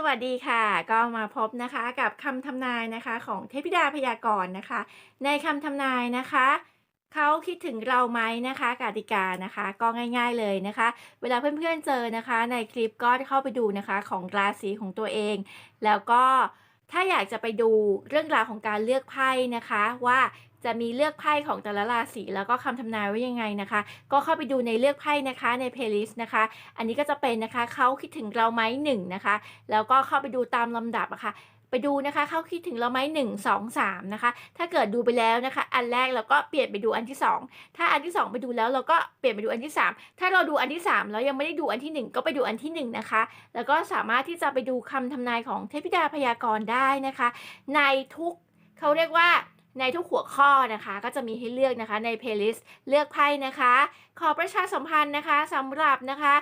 สวัสดีค่ะ ก็มาพบนะคะกับคำทำนายนะคะของเทพิดาพยากรณ์นะคะ ในคำทำนายนะคะเขาคิดถึงเราไหมนะคะกติกานะคะ ก็ง่าย ๆเลยนะคะ เวลาเพื่อนๆเจอนะคะ ในคลิปก็เข้าไปดูนะคะของราศีของตัวเอง แล้วก็ถ้าอยากจะไปดูเรื่องราวของการเลือกไพ่นะคะ ว่า จะมีเลือกไพ่ของแต่ละราศีแล้วก็คำทำนายไว้ยังไงนะคะ ก็เข้าไปดูในเลือกไพ่นะคะในเพลย์ลิสต์นะคะ อันนี้ก็จะเป็นนะคะเขาคิดถึงเราไหมหนึ่งนะคะ แล้วก็เข้าไปดูตามลำดับอะคะไปดูนะคะเขาคิดถึงเราไหมหนึ่งสองสามนะคะ ถ้าเกิดดูไปแล้วนะคะ อันแรกเราก็เปลี่ยนไปดูอันที่สองถ้าอันที่สองไปดูแล้วเราก็เปลี่ยนไปดูอันที่สามถ้าเราดูอันที่สามแล้วยังไม่ได้ดูอันที่หนึ่งก็ไปดูอันที่หนึ่งนะคะ แล้วก็สามารถที่จะไปดูคำทำนายของเทพธิดาพยากรณ์ได้นะคะ ในทุกเขาเรียกว่า ในทุกหัวข้อนะคะก็จะมีให้เลือกนะคะในเพลย์ลิสต์เลือกไพ่นะคะ ขอประชาสัมพันธ์นะคะสำหรับนะคะ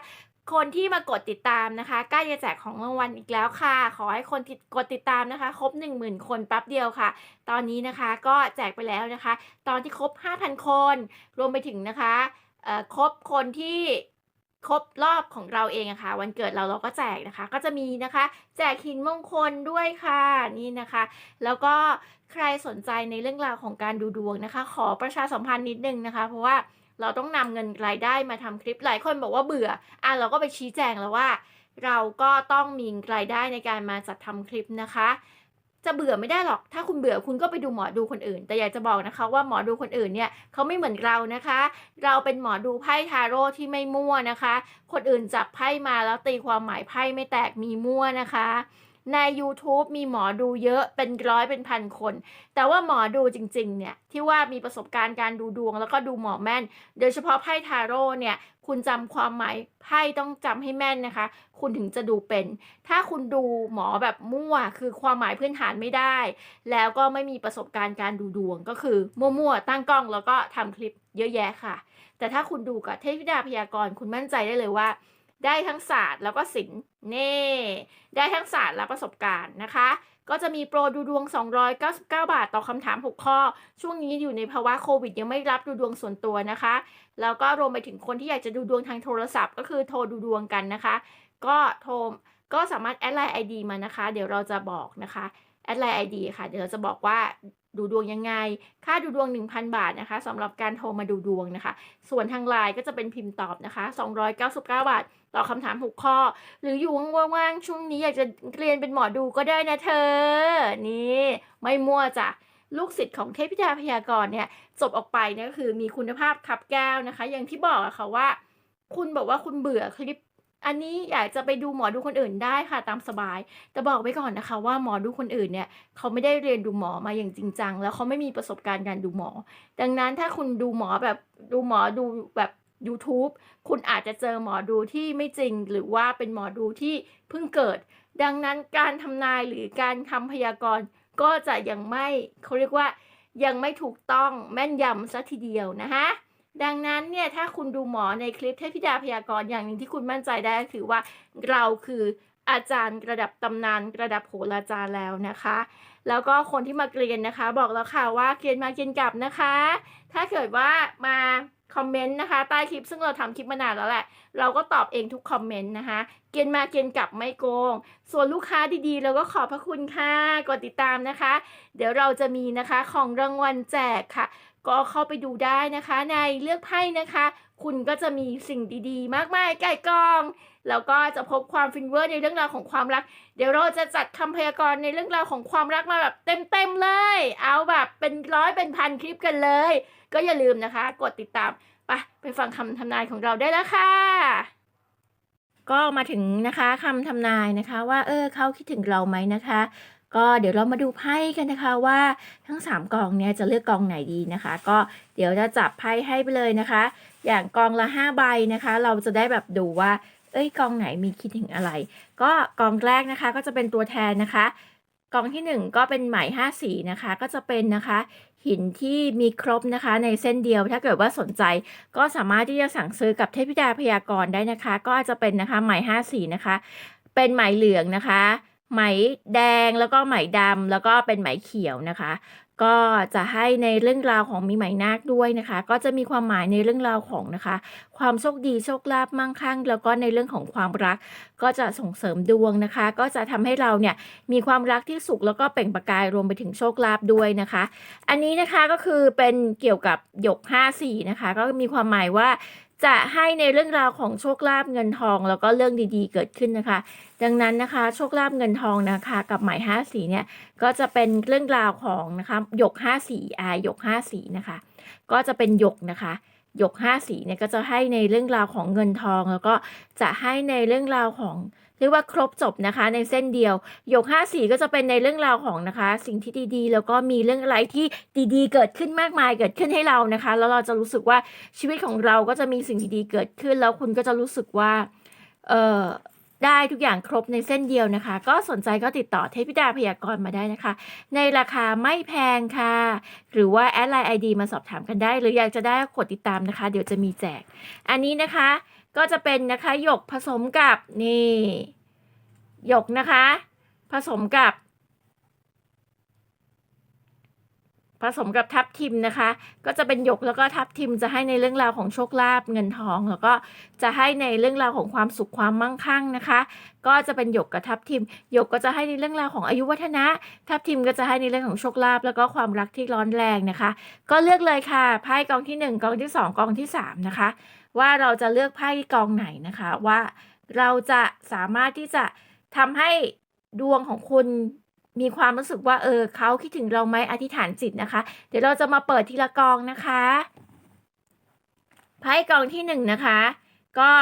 คนที่มากดติดตามนะคะใกล้จะแจกของรางวัลอีกแล้วค่ะ ขอให้คนติดกดติดตามนะคะ ครบ 10,000 คนแป๊บเดียวค่ะ ตอนนี้นะคะก็แจกไปแล้วนะคะ ตอนที่ครบ 5,000 คน รวมไปถึงนะคะเอ่อครบคนที่ครบรอบของเราเองอะค่ะวันเกิดเราเราก็แจกนะคะ ก็จะมีนะคะ แจกหินมงคลด้วยค่ะนี่นะคะ แล้วก็ ใครสนใจในเรื่องราวของการดูดวงนะคะ ขอประชาสัมพันธ์นิดนึงนะคะ เพราะว่าเราต้องนำเงินรายได้มาทำคลิปหลายคนบอกว่าเบื่อ อะเราก็ไปชี้แจงแล้วว่า เราก็ต้องมีรายได้ในการมาจัดทำคลิปนะคะ จะเบื่อไม่ได้หรอก ถ้าคุณเบื่อคุณก็ไปดูหมอดูคนอื่น แต่อยากจะบอกนะคะ ว่าหมอดูคนอื่นเนี่ยเขาไม่เหมือนเรานะคะ เราเป็นหมอดูไพ่ทาโร่ที่ไม่มั่วนะคะ คนอื่นจับไพ่มาแล้วตีความหมายไพ่ไม่แตกมีมั่วนะคะ ใน YouTube มีหมอดูเยอะเป็นร้อยเป็นพันคน แต่ว่าหมอดูจริง ๆ เนี่ย ที่ว่ามีประสบการณ์การดูดวง แล้วก็ดูหมอแม่น โดยเฉพาะไพ่ทาโร่เนี่ย คุณจำความหมายไพ่ต้องจำให้แม่นนะคะ คุณถึงจะดูเป็น ถ้าคุณดูหมอแบบมั่ว คือความหมายพื้นฐานไม่ได้ แล้วก็ไม่มีประสบการณ์การดูดวงก็คือมั่วๆตั้งกล้องแล้วก็ทำคลิปเยอะแยะค่ะ แต่ถ้าคุณดูกับเทพธิดาพยากรณ์คุณมั่นใจได้เลยว่า ได้ทั้งศาสตร์แล้วก็ศิลป์เน่ ได้ทั้งศาสตร์และประสบการณ์นะคะ ก็จะมีโปรดูดวง 299 บาทต่อคำถาม 6 ข้อ ช่วงนี้อยู่ในภาวะโควิด ยังไม่รับดูดวงส่วนตัวนะคะ แล้วก็รวมไปถึงคนที่อยากจะดูดวงทางโทรศัพท์ ก็คือโทรดูดวงกันนะคะ ก็โทรก็สามารถแอดไลน์ ID มานะคะ เดี๋ยวเราจะบอกนะคะแอดไลน์ ID ค่ะ เดี๋ยวเราจะบอกว่า ดูดวงยังไง ค่าดูดวง 1,000 บาทนะคะสำหรับการโทรมาดูดวงนะคะ ส่วนทางไลน์ก็จะเป็นพิมพ์ตอบนะคะ 299 บาท ต่อคำถาม6ข้อ หรืออยู่ว่างๆช่วงนี้อยากจะเรียนเป็นหมอดูก็ได้นะเธอ นี่ ไม่มั่วจ้ะลูกศิษย์ของเทพธิดาพยากรเนี่ยจบออกไปเนี่ยก็คือมีคุณภาพขับแก้วนะคะ อย่างที่บอกอะค่ะว่า คุณบอกว่าคุณเบื่อคลิป อันนี้อยากจะไปดูหมอดูคนอื่นได้ค่ะตามสบาย แต่บอกไว้ก่อนนะคะ ว่าหมอดูคนอื่นเนี่ยเขาไม่ได้เรียนดูหมอมาอย่างจริงจังแล้วเขาไม่มีประสบการณ์การดูหมอ ดังนั้นถ้าคุณดูหมอแบบดูหมอดูแบบ YouTube คุณอาจจะเจอหมอดูที่ไม่จริง หรือว่าเป็นหมอดูที่เพิ่งเกิด ดังนั้นการทำนายหรือการทำพยากรณ์ก็จะยังไม่เขาเรียกว่ายังไม่ถูกต้องแม่นยำซะทีเดียวนะคะ ดังนั้นเนี่ยถ้าคุณดูหมอในคลิปเทพธิดาพยากรณ์อย่างหนึ่งที่คุณมั่นใจได้ก็คือว่าเราคืออาจารย์ระดับตำนานระดับโหราจารย์แล้วนะคะ แล้วก็คนที่มาเรียนนะคะ บอกแล้วค่ะว่าเรียนมาเรียนกลับนะคะ ถ้าเกิดว่ามา คอมเมนต์นะคะ ใต้คลิปซึ่งเราทำคลิปมานานแล้วแหละ เราก็ตอบเองทุกคอมเมนต์นะคะ เกณฑ์มาเกณฑ์กลับไม่โกง ส่วนลูกค้าดีๆ เราก็ขอบพระคุณค่ะกดติดตามนะคะ เดี๋ยวเราจะมีนะคะของรางวัลแจกค่ะ ก็เข้าไปดูได้นะคะ ในเลือกไพ่นะคะ คุณก็จะมีสิ่งดีๆ มากมายไก่กอง แล้วก็จะพบความฟินเวอร์ในเรื่องราวของความรัก เดี๋ยวเราจะจัดคำพยากรณ์ในเรื่องราวของความรักมาแบบเต็มๆเลย เอาแบบเป็นร้อยเป็นพันคลิปกันเลย ก็อย่าลืมนะคะ กดติดตามไปไปฟังคำทำนายของเราได้แล้วค่ะ ก็มาถึงนะคะคำทำนายนะคะว่าเออเขาคิดถึงเราไหมนะคะก็เดี๋ยวเรามาดูไพ่กันนะคะว่าทั้งสามกองเนี่ยจะเลือกกองไหนดีนะคะ ก็เดี๋ยวจะจับไพ่ให้ไปเลยนะคะ อย่างกองละห้าใบนะคะ เราจะได้แบบดูว่า เอ้ยกองไหนมีคิดถึงอะไร ก็กองแรกนะคะก็จะเป็นตัวแทนนะคะ กองที่หนึ่งก็เป็นหมห้าสีนะคะ ก็จะเป็นนะคะ หินที่มีครบนะคะในเส้นเดียว ถ้าเกิดว่าสนใจก็สามารถที่จะสั่งซื้อกับเทพธิดาพยากรณ์ได้นะคะ ก็จะเป็นนะคะไหมห้าสีนะคะ เป็นไหมเหลืองนะคะ ไหมแดงแล้วก็ไหมดำแล้วก็เป็นไหมเขียวนะคะ ก็จะให้ในเรื่องราวของมีไหมนาคด้วยนะคะ ก็จะมีความหมายในเรื่องราวของนะคะ ความโชคดีโชคลาภมั่งคั่ง แล้วก็ในเรื่องของความรัก ก็จะส่งเสริมดวงนะคะ ก็จะทำให้เราเนี่ยมีความรักที่สุขแล้วก็เปล่งประกายรวมไปถึงโชคลาภด้วยนะคะ อันนี้นะคะก็คือเป็นเกี่ยวกับหยก5สีนะคะ ก็มีความหมายว่า จะให้ในเรื่องราวของโชคลาภเงินทองแล้วก็เรื่องดีๆ เกิดขึ้นนะคะ ดังนั้นนะคะ โชคลาภเงินทองนะคะ กับหมายห้าสีเนี่ยก็จะเป็นเรื่องราวของนะคะหยกห้าสีอาหยกห้าสีนะคะ ก็จะเป็นหยกนะคะ ยกห้าสีเนี่ยก็จะให้ในเรื่องราวของเงินทอง แล้วก็จะให้ในเรื่องราวของเรียกว่าครบจบนะคะในเส้นเดียวหยกห้าสีก็จะเป็นในเรื่องราวของนะคะ สิ่งที่ดีๆ แล้วก็มีเรื่องอะไรที่ดีๆ เกิดขึ้นมากมายเกิดขึ้นให้เรานะคะ แล้วเราจะรู้สึกว่าชีวิตของเราก็จะมีสิ่งดีๆเกิดขึ้น แล้วคุณก็จะรู้สึกว่าเออ ได้ทุกอย่างครบในเส้นเดียวนะคะ ก็สนใจก็ติดต่อเทพิดาพยากรณ์มาได้นะคะ ในราคาไม่แพงค่ะ หรือว่าแอดไลน์ไอดีมาสอบถามกันได้ หรืออยากจะได้กดติดตามนะคะ เดี๋ยวจะมีแจก อันนี้นะคะก็จะเป็นนะคะหยกผสมกับนี่หยกนะคะ ผสมกับ ผสมกับทับทิมนะคะ ก็จะเป็นหยกแล้วก็ทับทิมจะให้ในเรื่องราวของโชคลาภเงินทอง แล้วก็จะให้ในเรื่องราวของความสุขความมั่งคั่งนะคะ ก็จะเป็นหยกกับทับทิมหยกก็จะให้ในเรื่องราวของอายุวัฒนะ ทับทิมก็จะให้ในเรื่องของโชคลาภแล้วก็ความรักที่ร้อนแรงนะคะ ก็เลือกเลยค่ะไพ่กองที่หนึ่งกองที่สองกองที่สามนะคะ ว่าเราจะเลือกไพ่กองไหนนะคะ ว่าเราจะสามารถที่จะทำให้ดวงของคุณ มีความรู้สึกว่าเออเขาคิดถึงเราไหมอธิษฐานจิตนะคะ เดี๋ยวเราจะมาเปิดทีละกองนะคะไพ่กองที่หนึ่งนะคะ ก็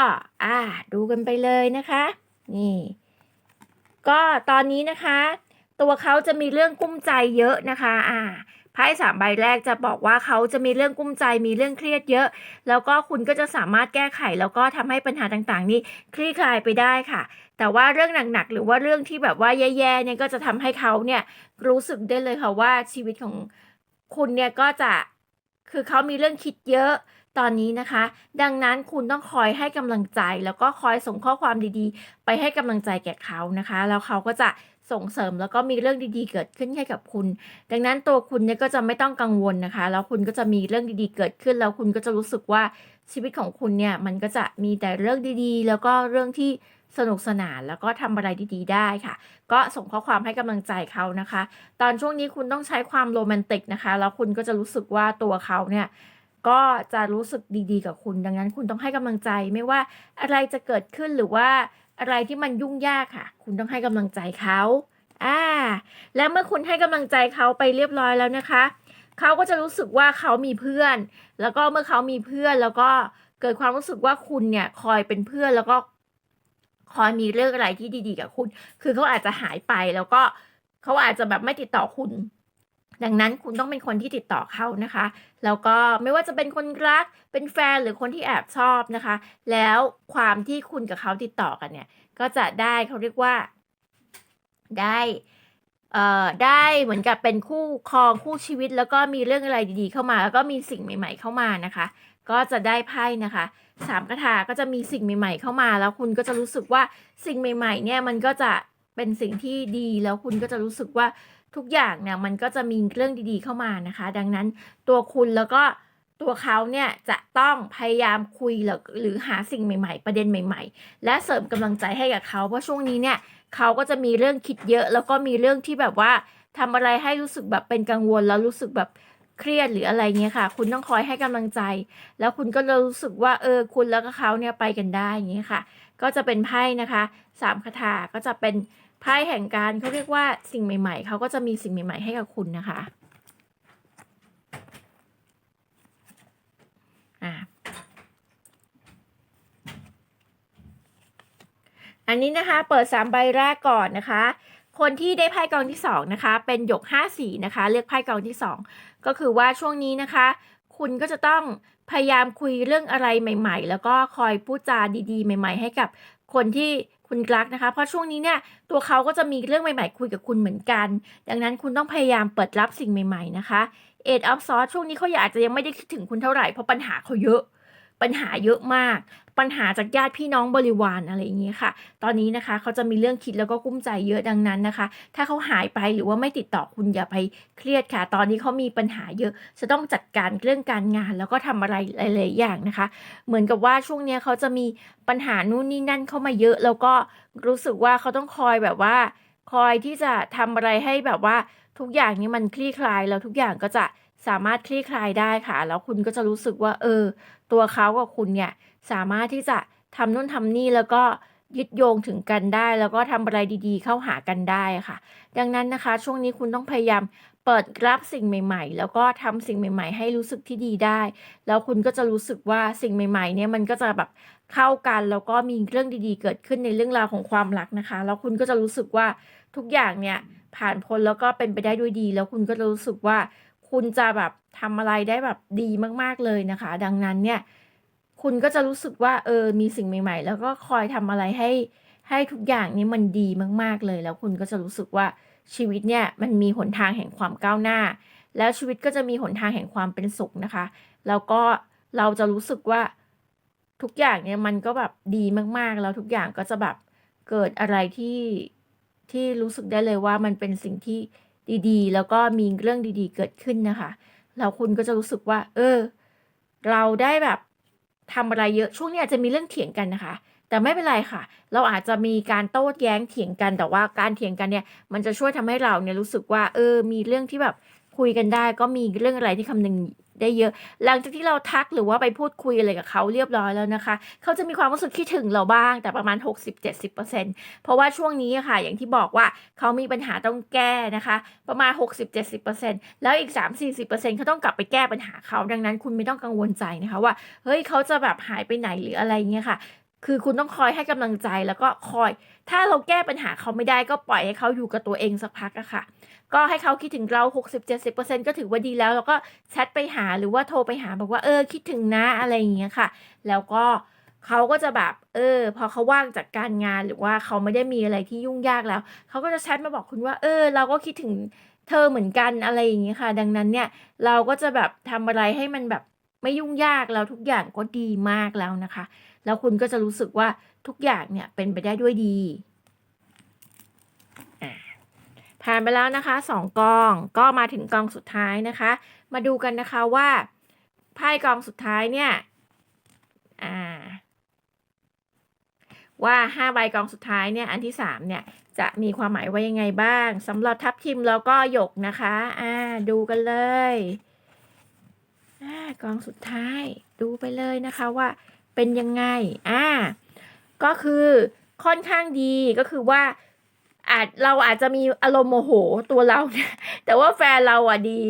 อ่าดูกันไปเลยนะคะ นี่ ก็ตอนนี้นะคะ ตัวเขาจะมีเรื่องกุ้มใจเยอะนะคะ อ่า ไพ่สามใบแรกจะบอกว่าเขาจะมีเรื่องกุ้มใจมีเรื่องเครียดเยอะ แล้วก็คุณก็จะสามารถแก้ไข แล้วก็ทำให้ปัญหาต่างๆ นี้คลี่คลายไปได้ค่ะ แต่ว่าเรื่องหนักๆหรือว่าเรื่องที่แบบว่าแย่ๆเนี่ยก็จะทำให้เขาเนี่ยรู้สึกได้เลยค่ะว่าชีวิตของคุณเนี่ยก็จะคือเขามีเรื่องคิดเยอะตอนนี้นะคะ ดังนั้นคุณต้องคอยให้กำลังใจ แล้วก็คอยส่งข้อความดีๆ ไปให้กำลังใจแก่เขานะคะ แล้วเขาก็จะ ส่งเสริมแล้วก็มีเรื่องดีๆเกิดขึ้นให้กับคุณ ดังนั้นตัวคุณเนี่ยก็จะไม่ต้องกังวลนะคะ แล้วคุณก็จะมีเรื่องดีๆเกิดขึ้น แล้วคุณก็จะรู้สึกว่าชีวิตของคุณเนี่ยมันก็จะมีแต่เรื่องดีๆ แล้วก็เรื่องที่สนุกสนานแล้วก็ทำอะไรดีๆได้ค่ะ ก็ส่งข้อความให้กำลังใจเขานะคะ ตอนช่วงนี้คุณต้องใช้ความโรแมนติกนะคะ แล้วคุณก็จะรู้สึกว่าตัวเขาเนี่ยก็จะรู้สึกดีๆ กับคุณ ดังนั้นคุณต้องให้กำลังใจไม่ว่าอะไรจะเกิดขึ้นหรือว่า อะไรที่มันยุ่งยากค่ะ คุณต้องให้กำลังใจเขาอ่าแล้วเมื่อคุณให้กำลังใจเขาไปเรียบร้อยแล้วนะคะเขาก็จะรู้สึกว่าเขามีเพื่อน แล้วก็เมื่อเขามีเพื่อนแล้วก็เกิดความรู้สึกว่าคุณเนี่ยคอยเป็นเพื่อนแล้วก็คอยมีเรื่องอะไรที่ดี ๆ กับคุณ คือเขาอาจจะหายไปแล้วก็เขาอาจจะแบบไม่ติดต่อคุณ ดังนั้นคุณต้องเป็นคนที่ติดต่อเขานะคะ แล้วก็ไม่ว่าจะเป็นคนรักเป็นแฟนหรือคนที่แอบชอบนะคะ แล้วความที่คุณกับเขาติดต่อกันเนี่ย ก็จะได้เขาเรียกว่า ได้เอ่อได้เหมือนกับเป็นคู่ครองคู่ชีวิต แล้วก็มีเรื่องอะไรดีๆ เข้ามา แล้วก็มีสิ่งใหม่ ๆ เข้ามานะคะ ก็จะได้ไพ่นะคะสามกระถาก็จะมีสิ่งใหม่ ๆ เข้ามา แล้วคุณก็จะรู้สึกว่าสิ่งใหม่ ๆ เนี่ยมันก็จะเป็นสิ่งที่ดีแล้วคุณก็จะรู้สึกว่า ทุกอย่างเนี่ยมันก็จะมีเรื่องดีๆเข้ามานะคะ ดังนั้นตัวคุณแล้วก็ตัวเขาเนี่ยจะต้องพยายามคุยหรือหรือหาสิ่งใหม่ ๆ ประเด็นใหม่ ๆ และเสริมกำลังใจให้กับเขาเพราะช่วงนี้เนี่ยเขาก็จะมีเรื่องคิดเยอะ แล้วก็มีเรื่องที่แบบว่าทำอะไรให้รู้สึกแบบเป็นกังวลแล้วรู้สึกแบบเครียดหรืออะไรเงี้ยค่ะ คุณต้องคอยให้กำลังใจ แล้วคุณก็จะรู้สึกว่าเออคุณแล้วก็เขาเนี่ยไปกันได้อย่างเงี้ยค่ะ ก็จะเป็นไพ่นะคะสามคาถาก็จะเป็น ไพ่แห่งการเขาเรียกว่าสิ่งใหม่ ๆ เขาก็จะมีสิ่งใหม่ ๆ ให้กับคุณนะคะอ่าอันนี้นะคะเปิด 3 ใบแรกก่อนนะคะ คนที่ได้ไพ่กองที่ 2 นะคะ เป็นหยก5สีนะคะ เลือกไพ่กองที่ 2 ก็คือว่าช่วงนี้นะคะ คุณก็จะต้องพยายามคุยเรื่องอะไรใหม่ ๆ แล้วก็คอยพูดจาดี ๆ ใหม่ ๆ ให้กับคนที่ คุณกลักนะคะ เพราะช่วงนี้เนี่ยตัวเขาก็จะมีเรื่องใหม่ๆ คุยกับคุณเหมือนกัน ดังนั้นคุณต้องพยายามเปิดรับสิ่งใหม่ ๆ นะคะเอ็ดออฟซอสช่วงนี้เขาอยากจะยังไม่ได้คิดถึงคุณเท่าไหร่เพราะปัญหาเขาเยอะ ปัญหาเยอะมาก ปัญหาจากญาติพี่น้องบริวารอะไรอย่างเงี้ยค่ะ ตอนนี้นะคะเขาจะมีเรื่องคิดแล้วก็กุ้มใจเยอะดังนั้นนะคะ ถ้าเขาหายไปหรือว่าไม่ติดต่อคุณอย่าไปเครียดค่ะ ตอนนี้เขามีปัญหาเยอะ จะต้องจัดการเรื่องการงาน แล้วก็ทำอะไรหลายๆอย่างนะคะ เหมือนกับว่าช่วงเนี้ยเขาจะมีปัญหานู่นนี่นั่นเข้ามาเยอะ แล้วก็รู้สึกว่าเขาต้องคอยแบบว่า คอยที่จะทำอะไรให้แบบว่าทุกอย่างนี้มันคลี่คลายแล้วทุกอย่างก็จะสามารถคลี่คลายได้ค่ะ แล้วคุณก็จะรู้สึกว่า เออ ตัวเขากับคุณเนี่ยสามารถที่จะทำนู่นทำนี่แล้วก็ยึดโยงถึงกันได้ แล้วก็ทำอะไรดีๆ เข้าหากันได้ค่ะ ดังนั้นนะคะ ช่วงนี้คุณต้องพยายามเปิดรับสิ่งใหม่ ๆ แล้วก็ทำสิ่งใหม่ ๆ ให้รู้สึกที่ดีได้ แล้วคุณก็จะรู้สึกว่าสิ่งใหม่ ๆ เนี่ยมันก็จะแบบเข้ากัน แล้วก็มีเรื่องดีๆ เกิดขึ้นในเรื่องราวของความรักนะคะ แล้วคุณก็จะรู้สึกว่าทุกอย่างเนี่ยผ่านพ้นแล้วก็เป็นไปได้ด้วยดี แล้วคุณก็จะรู้สึกว่าคุณจะแบบ ทำอะไรได้แบบดีมากๆเลยนะคะ ดังนั้นเนี่ย คุณก็จะรู้สึกว่าเออมีสิ่งใหม่ ๆ แล้วก็คอยทำอะไรให้ให้ทุกอย่างนี้มันดีมากๆเลย แล้วคุณก็จะรู้สึกว่าชีวิตเนี่ยมันมีหนทางแห่งความก้าวหน้า แล้วชีวิตก็จะมีหนทางแห่งความเป็นสุขนะคะ แล้วก็เราจะรู้สึกว่าทุกอย่างเนี่ยมันก็แบบดีมากๆ แล้วทุกอย่างก็จะแบบเกิดอะไรที่ที่รู้สึกได้เลยว่ามันเป็นสิ่งที่ดีๆ แล้วก็มีเรื่องดีๆ เกิดขึ้นนะคะ แล้วคุณก็จะรู้สึกว่า เออ เราได้แบบทำอะไรเยอะช่วงนี้อาจจะมีเรื่องเถียงกันนะคะ แต่ไม่เป็นไรค่ะ เราอาจจะมีการโต้แย้งเถียงกันแต่ว่าการเถียงกันเนี่ย มันจะช่วยทำให้เราเนี่ยรู้สึกว่า เออ มีเรื่องที่แบบ คุยกันได้ก็มีเรื่องอะไรที่คำนึงได้เยอะ หลังจากที่เราทักหรือว่าไปพูดคุยอะไรกับเขาเรียบร้อยแล้วนะคะ เขาจะมีความรู้สึกคิดถึงเราบ้างแต่ประมาณ 60-70%เพราะว่าช่วงนี้ค่ะ อย่างที่บอกว่าเขามีปัญหาต้องแก้นะคะ ประมาณ 60-70%แล้วอีก 3-40%เขาต้องกลับไปแก้ปัญหาเขาดังนั้นคุณไม่ต้องกังวลใจนะคะว่า เฮ้ยเขาจะแบบหายไปไหนหรืออะไรเงี้ยค่ะ คือคุณต้องคอยให้กำลังใจแล้วก็คอย ถ้าเราแก้ปัญหาเขาไม่ได้ก็ปล่อยให้เขาอยู่กับตัวเองสักพักอะค่ะ ก็ให้เขาคิดถึงเรา 60-70%ก็ถือว่าดีแล้ว แล้วก็แชทไปหาหรือว่าโทรไปหาบอกว่าเออคิดถึงนะอะไรอย่างเงี้ยค่ะ แล้วก็เขาก็จะแบบเออ พอเขาว่างจากการงานหรือว่าเขาไม่ได้มีอะไรที่ยุ่งยากแล้ว เขาก็จะแชทมาบอกคุณว่า เออ เราก็คิดถึงเธอเหมือนกันอะไรอย่างเงี้ยค่ะ ดังนั้นเนี่ยเราก็จะแบบทำอะไรให้มันแบบไม่ยุ่งยากแล้วทุกอย่างก็ดีมากแล้วนะคะ แล้วคุณก็จะรู้สึกว่าทุกอย่างเนี่ยเป็นไปได้ด้วยดีผ่านไปแล้วนะคะสองกองก็มาถึงกองสุดท้ายนะคะ มาดูกันนะคะว่าไพ่กองสุดท้ายเนี่ยว่าห้าใบกองสุดท้ายเนี่ยอันที่สามเนี่ยจะมีความหมายว่ายังไงบ้างสำหรับทับทิมแล้วก็หยกนะคะอ่าดูกันเลยอ่ากองสุดท้ายดูไปเลยนะคะว่า เป็นยังไง อ่า ก็คือค่อนข้างดีก็คือว่าอาจเราอาจจะมีอารมณ์โมโหตัวเราเนี่ยแต่ว่าแฟนเราอะดี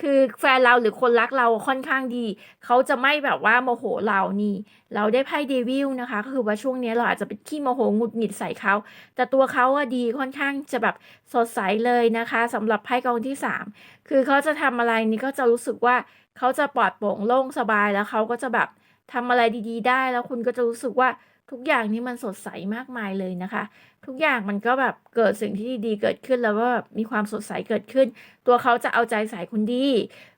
คือแฟนเราหรือคนรักเราค่อนข้างดี เขาจะไม่แบบว่าโมโหเรานี่ เราได้ไพ่เดวิลนะคะก็คือว่าช่วงนี้เราอาจจะเป็นขี้โมโหหงุดหงิดใส่เขา แต่ตัวเขาอะดีค่อนข้างจะแบบสดใสเลยนะคะสำหรับไพ่กองที่สามคือเขาจะทำอะไรนี่ก็จะรู้สึกว่าเขาจะปลอดโปร่งโล่งสบายแล้วเขาก็จะแบบ ทำอะไรดีๆ ได้แล้วคุณก็จะรู้สึกว่าทุกอย่างนี้มันสดใสมากมายเลยนะคะ ทุกอย่างมันก็แบบเกิดสิ่งที่ดีๆเกิดขึ้นแล้วก็แบบมีความสดใสเกิดขึ้น ตัวเขาจะเอาใจใส่คุณดี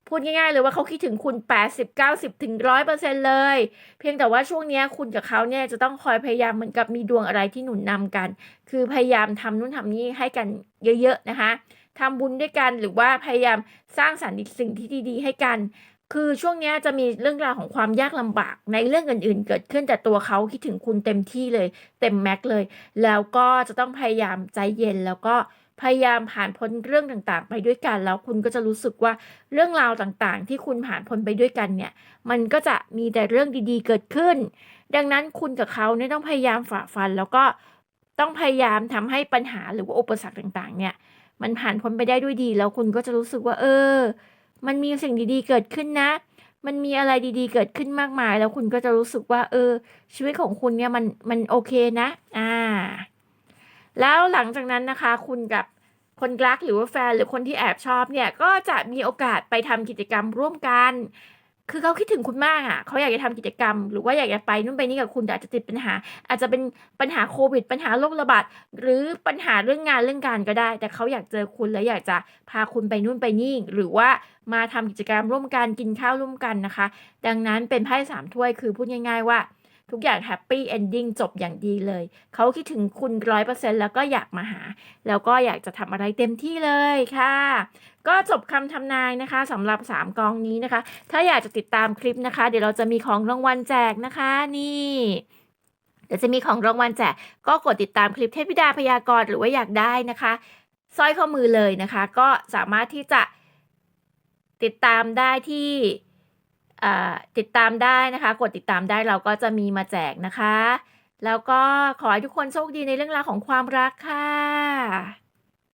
พูดง่ายๆเลยว่าเขาคิดถึงคุณ 80 90ถึง100%เลย เพียงแต่ว่าช่วงนี้คุณกับเขาเนี่ยจะต้องคอยพยายามเหมือนกับมีดวงอะไรที่หนุนนำกัน คือพยายามทำนู่นทำนี่ให้กันเยอะๆนะคะทำบุญด้วยกันหรือว่าพยายามสร้างสรรค์สิ่งที่ดีๆ ให้กัน คือช่วงนี้จะมีเรื่องราวของความยากลำบากในเรื่องอื่นๆ เกิดขึ้นแต่ตัวเขาคิดถึงคุณเต็มที่เลย เต็มแม็กเลย แล้วก็จะต้องพยายามใจเย็นแล้วก็พยายามผ่านพ้นเรื่องต่างๆ ไปด้วยกัน แล้วคุณก็จะรู้สึกว่าเรื่องราวต่างๆ ที่คุณผ่านพ้นไปด้วยกันเนี่ย มันก็จะมีแต่เรื่องดีๆ เกิดขึ้น ดังนั้นคุณกับเขาเนี่ยต้องพยายามฝ่าฟัน แล้วก็ต้องพยายามทำให้ปัญหาหรือว่าอุปสรรคต่างๆ เนี่ย มันผ่านพ้นไปได้ด้วยดี แล้วคุณก็จะรู้สึกว่า เออ มันมีสิ่งดีๆเกิดขึ้นนะ มันมีอะไรดีๆ เกิดขึ้นมากมาย แล้วคุณก็จะรู้สึกว่า เออ ชีวิตของคุณเนี่ยมันมันโอเคนะ อ่า แล้วหลังจากนั้นนะคะ คุณกับคนรักหรือว่าแฟนหรือคนที่แอบชอบเนี่ยก็จะมีโอกาสไปทำกิจกรรมร่วมกัน คือเขาคิดถึงคุณมากอะเขาอยากจะทำกิจกรรม หรือว่าอยากจะไปนู่นไปนี่กับคุณแต่อาจจะติดปัญหา อาจจะเป็นปัญหาโควิด ปัญหาโรคระบาดหรือปัญหาเรื่องงานเรื่องการก็ได้ แต่เขาอยากเจอคุณและอยากจะพาคุณไปนู่นไปนี่ หรือว่ามาทำกิจกรรมร่วมกันกินข้าวร่วมกันนะคะ ดังนั้นเป็นไพ่สามถ้วยคือพูดง่าย ๆว่า ทุกอย่างแฮปปี้เอนดิ้งจบอย่างดีเลย เขาคิดถึงคุณร้อยเปอร์เซ็นแล้วก็อยากมาหา แล้วก็อยากจะทำอะไรเต็มที่เลยค่ะ ก็จบคำทำนายนะคะสำหรับ 3 กองนี้นะคะ ถ้าอยากจะติดตามคลิปนะคะ เดี๋ยวเราจะมีของรางวัลแจกนะคะนี่เดี๋ยวจะมีของรางวัลแจกก็กดติดตามคลิปเทพธิดาพยากรณ์หรือว่าอยากได้นะคะสร้อยข้อมือเลยนะคะ ก็สามารถที่จะติดตามได้ที่ ติดตามได้นะคะ กดติดตามได้เราก็จะมีมาแจกนะคะ แล้วก็ขอให้ทุกคนโชคดีในเรื่องราวของความรักค่ะ